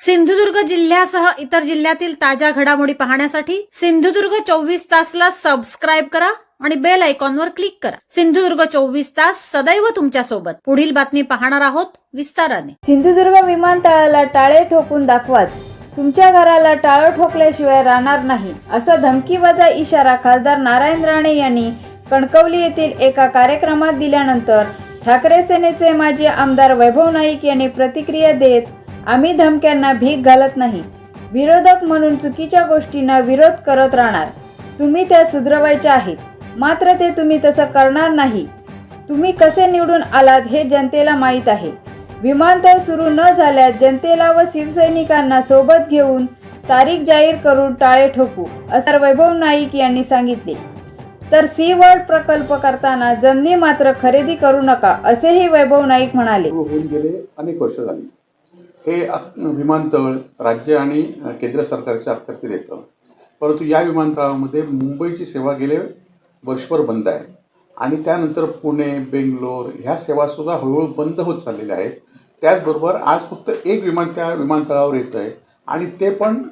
सिंधुदुर्ग जिल्ह्यासह इतर जिल्ह्यातील ताज्या घडामोडी पाहण्यासाठी सिंधुदुर्ग चोवीस तासला सबस्क्राईब करा आणि बेल आयकॉनवर क्लिक करा. सिंधुदुर्ग चोवीस तास सदैव तुमच्यासोबत. पुढील बातमी पाहणार आहोत विस्ताराने. सिंधुदुर्ग विमानतळाला टाळे ठोकून दाखवाच. तुमच्या घराला टाळं ठोकल्याशिवाय राहणार नाही असा धमकीवाजा इशारा खासदार नारायण राणे यांनी कणकवली येथील एका कार्यक्रमात दिल्यानंतर ठाकरे सेनेचे माजी आमदार वैभव नाईक यांनी प्रतिक्रिया देत आम्ही धमक्यांना भीक घालत नाही. विरोधक म्हणून चुकीच्या गोष्टींना विरोध करत राहणार. तुम्ही त्या सुधरवायच्या आहेत. मात्र ते तुम्ही तसं करणार नाही. तुम्ही कसे निवडून आलात हे जनतेला माहीत आहे. विमानतळ सुरू न झाल्यास जनतेला व शिवसैनिकांना सोबत घेऊन तारीख जाहीर करून टाळे ठोकू असं वैभव नाईक यांनी सांगितले. तर सी वर्ल्ड प्रकल्प करताना जमिनी मात्र खरेदी करू नका असेही वैभव नाईक म्हणाले. हो, होऊन गेले. अनेक वर्ष झाली. हे विमानतळ राज्य आणि केंद्र सरकारच्या अखत्यारीत येतं. परंतु या विमानतळामध्ये मुंबईची सेवा गेले वर्षभर बंद आहे. आणि त्यानंतर पुणे बेंगलोर ह्या सेवासुद्धा हळूहळू बंद होत चाललेल्या आहेत. त्याचबरोबर आज फक्त एक विमान त्या विमानतळावर येतं आहे आणि ते पण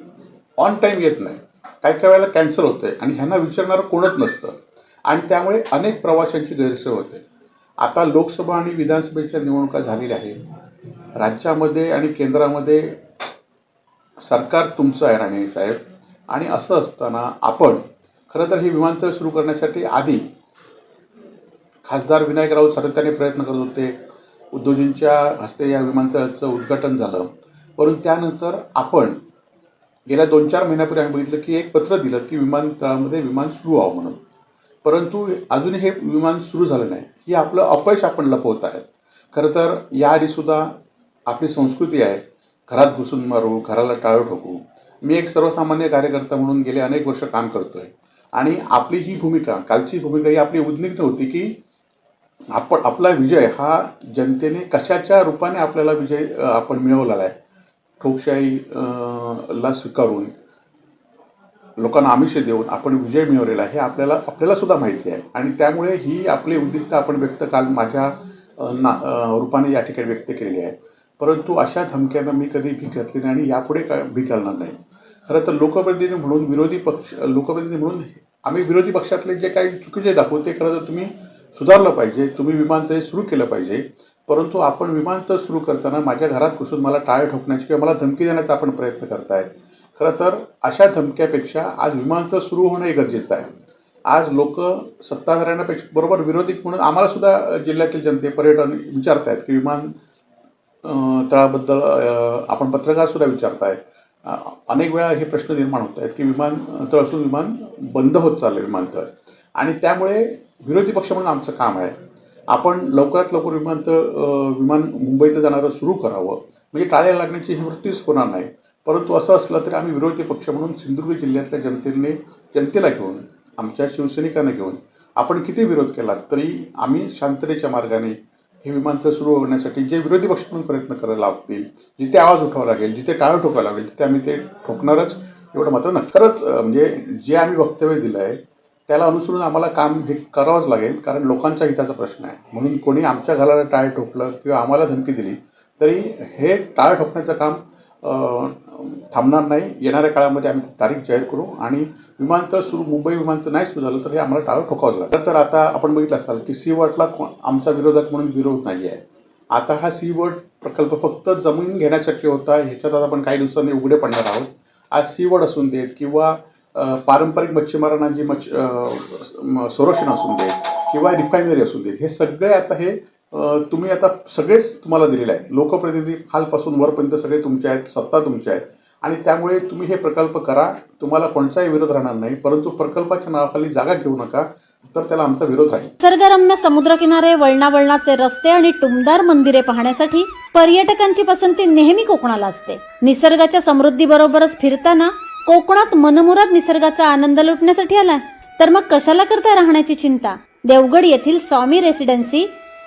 ऑन टाईम येत नाही. काही काही वेळेला कॅन्सल होतं आहे आणि ह्यांना विचारणारं कोणच नसतं. आणि त्यामुळे अनेक प्रवाशांची गैरसोय होते. आता लोकसभा आणि विधानसभेच्या निवडणुका झालेल्या आहेत. राज्यामध्ये आणि केंद्रामध्ये सरकार तुमचं आहे राणे साहेब? आणि असं असताना आपण खरं तर हे विमानतळ सुरू करण्यासाठी आधी खासदार विनायक राऊत सातत्याने प्रयत्न करत होते. उद्योजींच्या हस्ते या विमानतळाचं उद्घाटन झालं. परंतु त्यानंतर आपण गेल्या दोन चार महिन्यापूर्वी आम्ही बघितलं की एक पत्र दिलं की विमानतळामध्ये विमान सुरू व्हावं म्हणून. परंतु अजूनही हे विमान सुरू झालं नाही. ही आपलं अपयश आपण लपवत आहेत. खरं तर याआधीसुद्धा आपली संस्कृती आहे. घरात घुसून मारू घराला टाळं ठोकू. मी एक सर्वसामान्य कार्यकर्ता म्हणून गेले अनेक वर्ष काम करतोय. आणि आपली ही भूमिका कालची भूमिका ही आपली उद्निग्ध होती की आपण आपला विजय हा जनतेने कशाच्या रूपाने आपल्याला विजय आपण मिळवलेला आहे? ठोकशाही ला स्वीकारून लोकांना आमिष देऊन आपण विजय मिळवलेला आहे हे आपल्याला आपल्याला सुद्धा माहिती आहे. आणि त्यामुळे ही आपली उद्दिष्ट आपण व्यक्त काल माझ्या ना रूपाने या ठिकाणी व्यक्त केलेली आहे. परंतु अशा धमक्यांना मी कधी भीक घातली नाही आणि यापुढे काय भीक घालणार नाही. खरं तर लोकप्रतिनिधी म्हणून विरोधी पक्ष लोकप्रतिनिधी म्हणून आम्ही विरोधी पक्षातले जे काही चुकीचे दाखवू ते खरं तर तुम्ही सुधारलं पाहिजे तुम्ही विमानतळ सुरू केलं पाहिजे. परंतु आपण विमानतळ सुरू करताना माझ्या घरात घुसून मला टाळ ठोकण्याची किंवा मला धमकी देण्याचा आपण प्रयत्न करताय. खरं तर अशा धमक्यापेक्षा आज विमानतळ सुरू होणं हे गरजेचं आहे. आज लोक सत्ताधाऱ्यांपेक्षा बरोबर विरोधी म्हणून आम्हाला सुद्धा जिल्ह्यातील जनते पर्यटन विचारत आहेत की विमान तळाबद्दल आपण पत्रकारसुद्धा विचारत अ, अनेक वेळा हे प्रश्न निर्माण होत आहेत की विमानतळ असून विमान बंद होत चाललं विमानतळ आणि त्यामुळे विरोधी पक्ष म्हणून आमचं काम आहे. आपण लवकरात लवकर विमानतळ विमान मुंबईतलं जाणारं सुरू करावं. म्हणजे टाळ्या लागण्याची ही वृत्तीच होणार नाही. परंतु असं असलं तरी आम्ही विरोधी पक्ष म्हणून सिंधुदुर्ग जिल्ह्यातल्या जनतेने जनतेला घेऊन आमच्या शिवसैनिकांना घेऊन. आपण किती विरोध केला तरी आम्ही शांततेच्या मार्गाने हे विमानतळ सुरू होण्यासाठी जे विरोधी पक्ष म्हणून प्रयत्न करायला लागतील जिथे आवाज उठावा लागेल जिथे टाळं ठोकावं लागेल तिथे आम्ही ते ठोकणारच. एवढं मात्र नक्करच खरंच म्हणजे जे आम्ही वक्तव्य दिलं आहे त्याला अनुसरून आम्हाला काम हे करावंच लागेल कारण लोकांच्या हिताचा प्रश्न आहे. म्हणून कोणी आमच्या घराला टाळ ठोकलं किंवा आम्हाला धमकी दिली तरी हे टाळ ठोकण्याचं काम थांबणार नाही. येणाऱ्या काळामध्ये आम्ही तारीख जाहीर करू आणि विमानतळ सुरू मुंबई विमानतळ नाही सुरू झालं तर हे आम्हाला टाळं ठोकावंच लागलं. तर आता आपण बघितलं असाल की सी वर्डला आमचा विरोधक म्हणून विरोध नाही आहे. आता हा सी वर्ड प्रकल्प फक्त जमीन घेण्यासाठी होता ह्याच्यात आता आपण काही दिवसांनी उघडे पडणार आहोत. आज सी वर्ड असून देत किंवा पारंपरिक मच्छीमारांना जी मच्छ संरक्षण असून देत किंवा रिफायनरी असून देत हे सगळे आता हे तुम्ही आता सगळेच तुम्हाला दिलेले आहेत. लोकप्रतिनिधी खालपासून वरपर्यंत सगळे तुमचे आहेत सत्ता तुमच्या आहेत आणि त्यामुळे तुम्ही हे प्रकल्प करा. तुम्हाला कोणताही विरोध राहणार नाही. परंतु प्रकल्पाच्या नावाखाली जागा घेऊ नका. तर त्याला आमचा विरोध आहे. निसर्गरम्य समुद्रकिनारे वळणावळणाचे रस्ते आणि टुमदार मंदिरे पाहण्यासाठी पर्यटकांची पसंती नेहमी कोकणाला असते. निसर्गाच्या समृद्धीबरोबरच फिरताना कोकणात मनमुराद निसर्गाचा आनंद लुटण्यासाठी आला तर मग कशाला करता राहण्याची चिंता? देवगड येथील Swami Residency